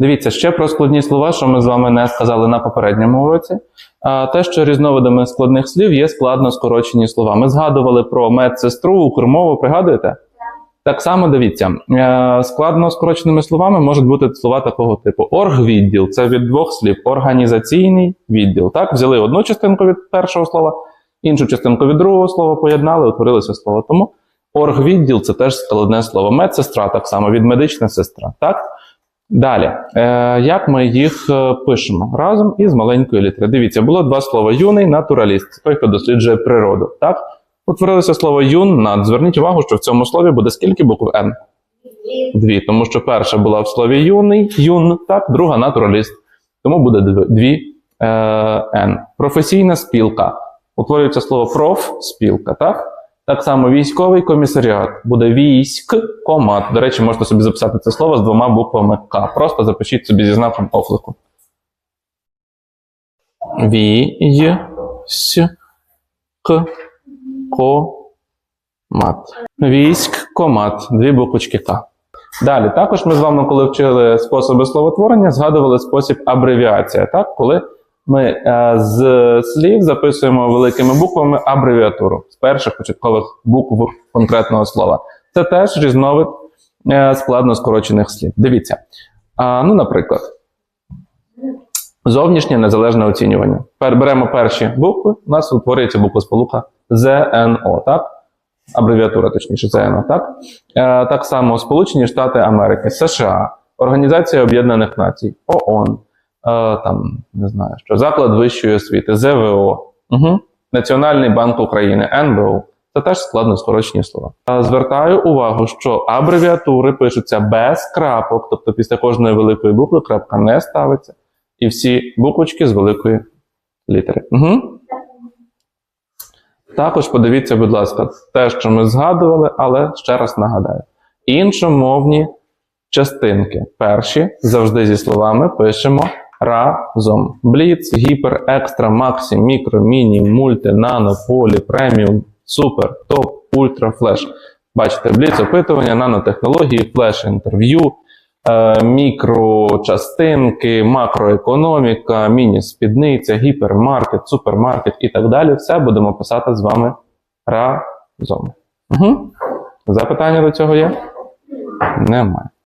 Дивіться, ще про складні слова, що ми з вами не сказали на попередньому уроці. Те, що різновидами складних слів є складно скорочені слова. Ми згадували про медсестру, укрмову, пригадуєте? Так само дивіться, е, складно скороченими словами можуть бути слова такого типу: оргвідділ це від двох слів, організаційний відділ. Так, взяли одну частинку від першого слова, іншу частинку від другого слова, поєднали, утворилося слово. Тому оргвідділ це теж складне слово. Медсестра так само від медична сестра. Так? Далі, е, як ми їх е, пишемо разом із маленької літери. Дивіться, було два слова: юний натураліст, той, хто досліджує природу. Так? Утворилося слово юн. Зверніть увагу, що в цьому слові буде скільки букв Н? Дві. Тому що перша була в слові юний, юн, так, друга натураліст. Тому буде дві е, Н. Професійна спілка. Утворюється слово проф спілка, так? Так само військовий комісаріат буде військкомат. До речі, можете собі записати це слово з двома буквами К. Просто запишіть собі зі знаком оклику. Вій с к комат. Військкомат. Дві буквочки К. Далі, також ми з вами, коли вчили способи словотворення, згадували спосіб абревіація, так? коли ми е, з слів записуємо великими буквами абревіатуру з перших початкових букв конкретного слова. Це теж різновид е, складно скорочених слів. Дивіться. Ну, наприклад, зовнішнє незалежне оцінювання. Беремо перші букви, у нас утворюється буква сполука ЗНО, так? Абревіатура, точніше, ЗНО, так? Е, так само Сполучені Штати Америки, США, Організація Об'єднаних Націй, ООН, там, не знаю, що, Заклад вищої освіти, ЗВО, угу. Національний банк України, НБУ. Це теж складно скорочені слова. Звертаю увагу, що абревіатури пишуться без крапок, тобто після кожної великої букви крапка не ставиться, і всі буквочки з великої літери. Угу. Також подивіться, будь ласка, те, що ми згадували, але ще раз нагадаю: іншомовні частинки. Перші завжди зі словами пишемо разом: бліц, гіпер, екстра, максі, мікро, міні, мульти, нано, полі, преміум, супер, топ, ультра, флеш. Бачите, бліц опитування, нанотехнології, флеш інтерв'ю, е, мікрочастинки, макроекономіка, міні-спідниця, гіпермаркет, супермаркет і так далі. Все будемо писати з вами разом. Угу. Запитання до цього є? Немає.